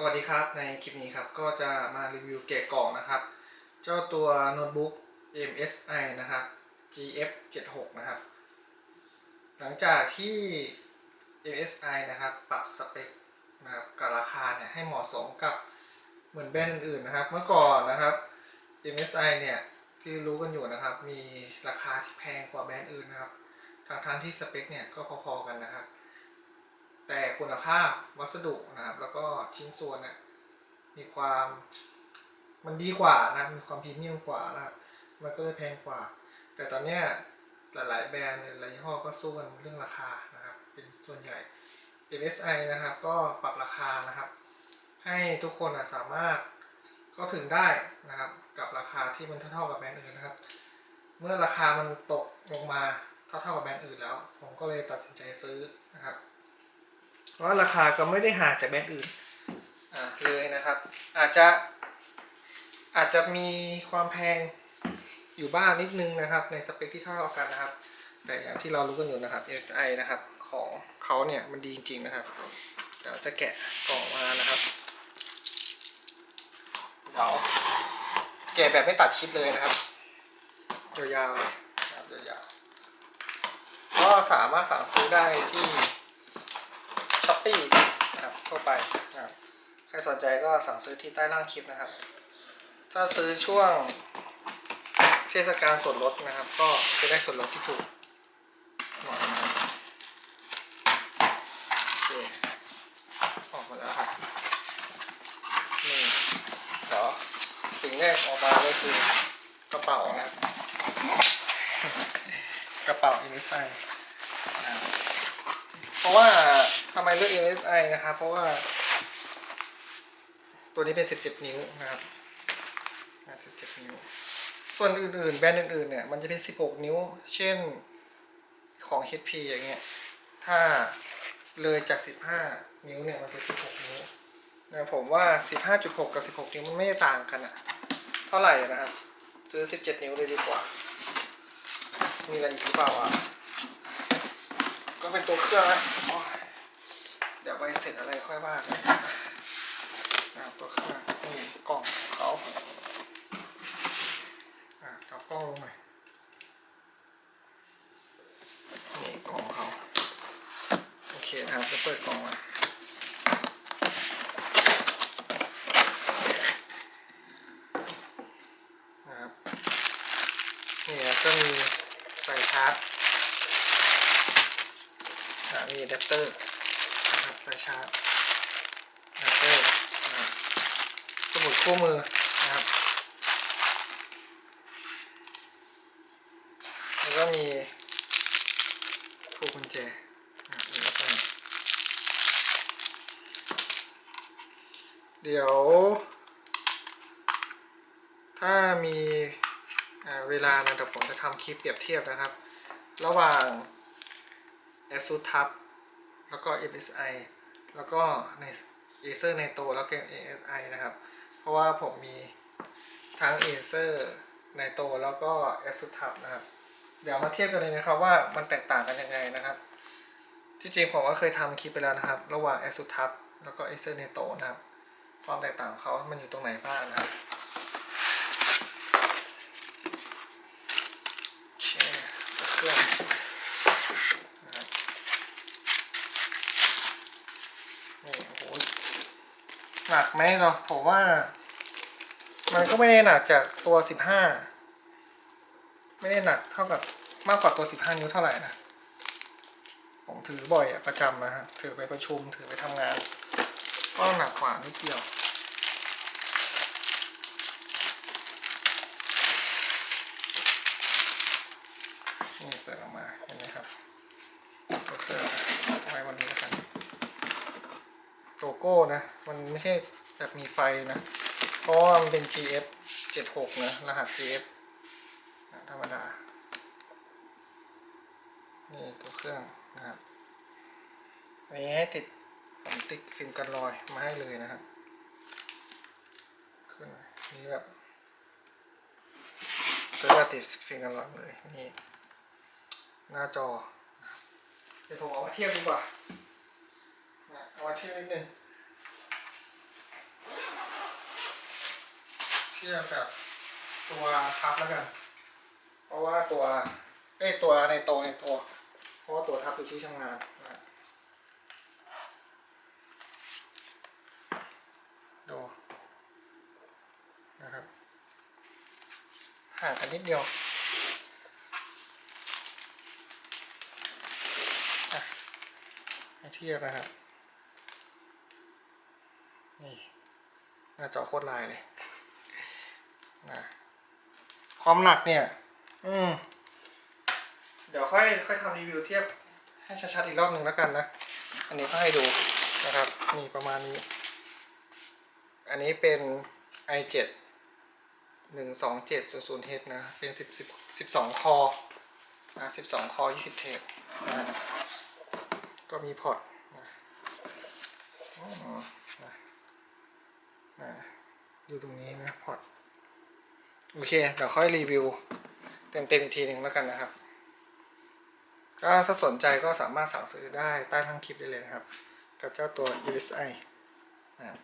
สวัสดีครับในคลิปนี้ครับก็จะมารีวิวเกะกล่องนะครับ เจ้าตัวโน้ตบุ๊ก MSI นะครับ GF 76นะครับ หลังจากที่ MSI นะครับปรับสเปคนะครับกับราคาเนี่ยให้เหมาะสมกับเหมือนแบรนด์อื่นๆนะครับ เมื่อก่อนนะครับ MSI เนี่ยที่รู้กันอยู่นะครับ มีราคาที่แพงกว่าแบรนด์อื่นนะครับทางทางๆที่สเปคเนี่ยก็พอๆกันนะครับ แต่คุณภาพวัสดุนะครับ แล้วก็ชิ้นส่วนเนี่ยมีความมันดีกว่านะมีความพรีเมียมกว่านะครับมันก็เลยแพงกว่า แต่ตอนเนี้ยหลายๆแบรนด์หลายยี่ห้อก็สู้กันเรื่องราคานะครับ เป็นส่วนใหญ่ MSI นะครับ ก็ปรับราคานะครับ ให้ทุกคนสามารถเข้าถึงได้นะครับ กับราคาที่มันเท่าๆกับแบรนด์อื่นนะครับ เมื่อราคามันตกลงมาเท่าๆกับแบรนด์อื่นแล้ว ผมก็เลยตัดสินใจซื้อนะครับ เพราะราคาก็ไม่ได้ห่างจากแบรนด์อื่นอ่าเลยนะครับ อาจจะอาจจะมีความแพงอยู่บ้างนิดนึงนะครับ ในสเปคที่เท่ากันนะครับ แต่อย่างที่เรารู้กันอยู่นะครับ SI นะครับของเขาเนี่ยมันดีจริงๆนะครับ เดี๋ยวจะแกะกล่องมานะครับเดี๋ยวแกะแบบไม่ตัดคลิปเลยนะครับยาวๆเลยครับยาวๆก็สามารถสั่งซื้อได้ที่ ช้อปปี้นะครับ ทั่วไปนะครับใครสนใจก็สั่งซื้อที่ใต้ล่างคลิปนะครับ ถ้าซื้อช่วงเทศกาลส่วนลดนะครับ ก็จะได้ส่วนลดที่ถูกหน่อยนะครับโอเคออกมาแล้วครับนี่เดี๋ยวสิ่งแรกออกมาก็คือกระเป๋านะครับ กระเป๋าอินิไซนะครับ เพราะว่าทำไมเลือก MSI นะครับ เพราะว่า ตัวนี้เป็น 17 นิ้วนะครับ17 นิ้ว ส่วนอื่นๆ แบรนด์อื่นๆ เนี่ย มันจะเป็น 16 นิ้ว เช่นของ HP อย่างเงี้ย ถ้าเลยจาก 15 นิ้วเนี่ย มันเป็น 16 นิ้วนะผมว่า 15.6 กับ 16 นิ้วมันไม่ได้ต่างกันอะเท่าไหร่นะครับ ซื้อ 17 นิ้วเลยดีกว่า มีอะไรอีกหรือเปล่าอะ็เป็นตัวเครื่องนะเดี๋ยวไปเสร็จอะไรค่อยว่ากันนะครับตัวเครื่องนี่กล่องเขาอะเอากล้องลงหน่อยนี่กล่องเขาโอเคครับจะเปิดกล่องมานะครับนี่นะก็มีใส่ชาร์จ อะแดปเตอร์นะครับสายชาร์จอะแดปเตอร์สมุดคู่มือนะครับแล้วก็มีพวกกุญแจเดี๋ยว ถ้ามีอ่าเวลานะเดี๋ยวผมจะทำคลิปเปรียบเทียบนะครับ ระหว่าง ASUS TUF แล้วก็ MSI แล้วก็ใน Acer Nitro แล้วก็ ASI นะครับ เพราะว่าผมมีทั้ง Acer Nitro แล้วก็ ASUS TUF นะครับ เดี๋ยวมาเทียบกันเลยนะครับว่ามันแตกต่างกันยังไงนะครับ ที่จริงผมก็เคยทำคลิปไปแล้วนะครับ ระหว่าง ASUS TUF แล้วก็ Acer Nitro นะครับ ความแตกต่างของเขามันอยู่ตรงไหนบ้างนะครับโอเคเครื่อง นี่โอ้โห หนักไหมเนาะผมว่า มันก็ไม่ได้หนักจากตัวสิบห้าไม่ได้หนักเท่ากับมากกว่าตัวสิบห้านิ้วเท่าไหร่นะผมถือบ่อยอะประจำนะฮะถือไปประชุมถือไปทำงาน ก็หนักกว่านิดเดียวนี่เปิดออกมาเห็นไหมครับตัวเครื่องไว้วันนี้แล้วกัน โลโก้นะ มันไม่ใช่แบบมีไฟนะ เพราะว่ามันเป็น GF 76 นะ รหัส GF นะธรรมดา นี่ตัวเครื่องนะครับอันนี้ให้ติดผมติดฟิล์มกันรอยมาให้เลยนะครับ ขึ้นนี่แบบเซื้อมาติดฟิล์มกันรอยเลย นี่ หน้าจอ เดี๋ยวผมเอามาเทียบดีกว่า เอามาเทียบนิดนึงเทียบกับตัวทับแล้วกัน เพราะว่าตัวเอ้ตัวในตัวในตัว เพราะตัวทับอยู่ที่ช่างงานนะดูนะครับห่างกันนิดเดียวให้เทียบนะครับ นี่ หน้าจอโคตรลายเลยนะความหนักเนี่ย อืม เดี๋ยวค่อยค่อยทำรีวิวเทียบให้ชัดๆอีกรอบหนึ่งแล้วกันนะ อันนี้ก็ให้ดูนะครับนี่ประมาณนี้ อันนี้เป็น i7 หนึ่งสองเจ็ดศูนย์ศูนย์เทสนะ เป็นสิบสิบสิบสองคอนะสิบสองคอยี่สิบเทสนะก็มีพอร์ตนะ อยู่ตรงนี้นะพอร์ตโอเค เดี๋ยวค่อยรีวิว เต็มๆอีกทีหนึ่งแล้วกันนะครับ ก็ถ้าสนใจก็สามารถสั่งซื้อได้ใต้ทั้งคลิปได้เลยนะครับ กับเจ้าตัว ESI นะครับ